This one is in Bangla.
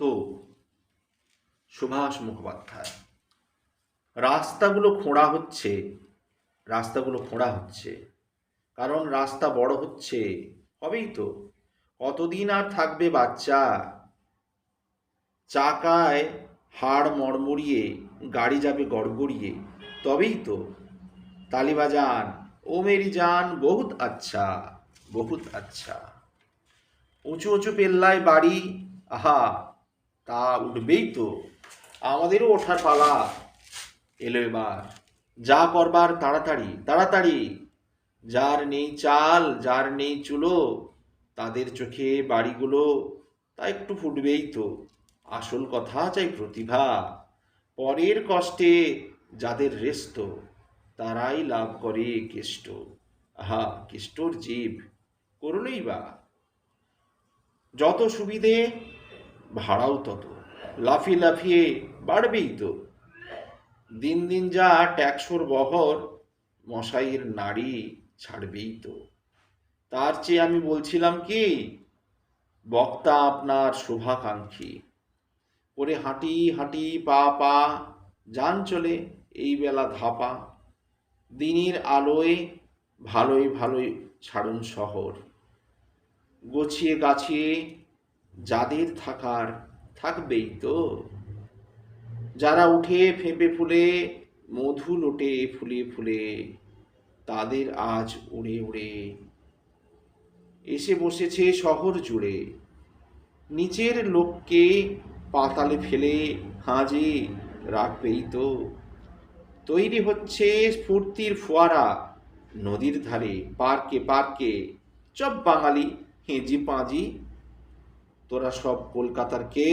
তো সুভাষ মুখোপাধ্যায়। রাস্তাগুলো খোঁড়া হচ্ছে, রাস্তাগুলো খোঁড়া হচ্ছে। কারণ রাস্তা বড় হচ্ছে, হবেই তো। কতদিন আর থাকবে বাচ্চা? চাকায় হাড় মড়মড়িয়ে, গাড়ি যাবে গড়গড়িয়ে, তবেই তো। তালিবাজান ও মেরি জান বহুত আচ্ছা বহুত আচ্ছা। উঁচু উঁচু পেল্লায় বাড়ি, আহা! তা উঠবেই তো। আমাদেরও ওঠার পালা। এলো এবার। যা করবার তাড়াতাড়ি তাড়াতাড়ি। যার নেই চাল, যার নেই চুলো, তাদের চোখে বাড়িগুলো, তা একটু ফুটবেই তো। আসল কথা চাই প্রতিভা। পরের কষ্টে যাদের রেস্ত, তারাই লাভ করে কেষ্ট। আহা, কেষ্টর জীব। করলেই বা। যত সুবিধে ভাড়াও তত। লাফিয়ে লাফিয়ে বাড়বেই তো। দিন দিন যা ট্যাক্সর বহর, মশাইয়ের নাড়ি ছাড়বেই তো। তার চেয়ে আমি বলছিলাম কি, বক্তা আপনার শোভাকাঙ্ক্ষী। করে হাঁটি হাঁটি পা পা, যান চলে এই বেলা ধাপা। দিনের আলোয় ভালোই ভালোই ছাড়ুন শহর। গছিয়ে গাছিয়ে যাদের থাকার থাকবেই তো। যারা উঠে ফেঁপে ফুলে, মধু লোটে ফুলে ফুলে, তাদের আজ উড়ে উড়ে। এসে বসেছে শহর জুড়ে। নিচের লোককে পাতালে ফেলে হাঁজে রাখবেই তো। তৈরি হচ্ছে স্ফূর্তির ফোয়ারা নদীর ধারে, পার্কে পার্কে। চপ বাঙালি, হেঁজি পাঁজি তোরা সব কলকাতার কে?